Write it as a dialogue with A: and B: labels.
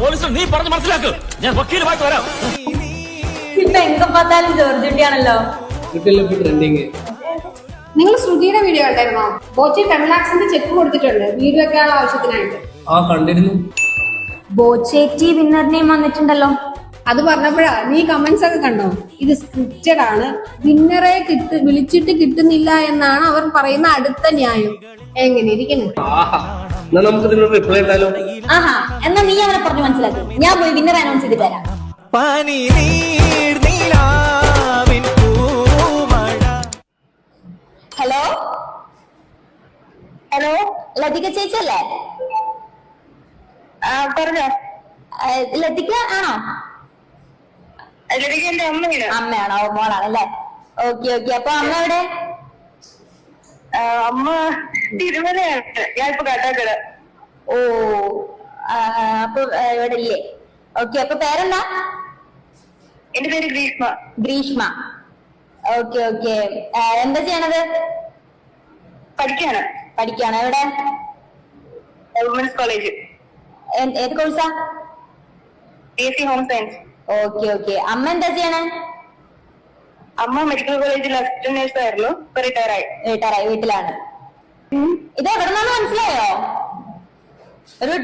A: പോലീസിന് നീ പറഞ്ഞ് മനസ്സിലാക്ക്. ഞാൻ വക്കീലുമായിട്ട് വരാം.
B: ഇപ്പൊ എങ്ക
C: പാത്താലും ജോർജുട്ടിയാണല്ലോ
D: നിങ്ങൾ ശ്രുതിയുടെ വീഡിയോ ഉണ്ടായിരുന്നോ ബോച്ചി ടെൻ ചെക്ക് കൊടുത്തിട്ടുണ്ട്. വീട് വെക്കാനുള്ള ആവശ്യത്തിനായിട്ട്.
C: ആ കണ്ടിരുന്നു.
B: വിന്നറിനെയും വന്നിട്ടുണ്ടല്ലോ.
D: അത് പറഞ്ഞപ്പോഴാ നീ കമന്റ്സ് ഒക്കെ കണ്ടോ? ഇത് സ്ക്രിപ്റ്റഡ് ആണ്. വിന്നറെ കിട്ട് വിളിച്ചിട്ട് കിട്ടുന്നില്ല എന്നാണ് അവർ പറയുന്ന അടുത്ത ന്യായം. എങ്ങനെ ഇരിക്കുന്നു?
C: ആഹാ എന്നാ നമുക്ക് ഇതിനൊരു റിപ്ലൈ ഉണ്ടായാലോ
B: ആഹാ എന്ന പറഞ്ഞു മനസ്സിലാക്കി. ഞാൻ പോയി വിന്നർ അനൗൺസ് ചെയ്ത് തരാം
E: പനി നീർ നിലാവിൻ പൂമഴ
B: ഹലോ ഹലോ ലതിക ചേച്ചല്ലേ
F: ആ പറഞ്ഞോ.
B: ലതിക ആണോ?
F: ലതിക എന്റെ അമ്മയാണ്.
B: അമ്മയാണോ? മോളാണ് അല്ലേ ഓക്കെ ഓക്കെ അപ്പൊ അമ്മ എവിടെ?
F: അമ്മ തിരുമലയാണ്. ഞാൻ ഇപ്പൊ കാട്ടാക്കട
B: ഓ. അപ്പൊ ഇവിടെ ഇല്ലേ ഓക്കെ അപ്പൊ പേരെന്താ?
F: എന്റെ പേര് ഗ്രീഷ്മ.
B: ഗ്രീഷ്മ. ഓക്കെ ഓക്കെ എന്താ ചെയ്യണത്?
F: പഠിക്കാണ്.
B: പഠിക്കാണ്. എവിടെ?
F: വുമൻസ് കോളേജ്
B: ഏത് കോഴ്സാ?
F: B S C home science
B: okay okay അമ്മ എന്താ ചെയ്യണേ?
F: അമ്മ മെഡിക്കൽ കോളേജിൽ അസിസ്റ്റന്റ് നേഴ്സ് ആയിരുന്നു. ഇപ്പൊ റിട്ടയർ ആയി.
B: വീട്ടാറായി വീട്ടിലാണ്. ഇത് എവിടെന്നാണ് മനസ്സിലായോ? ഒരു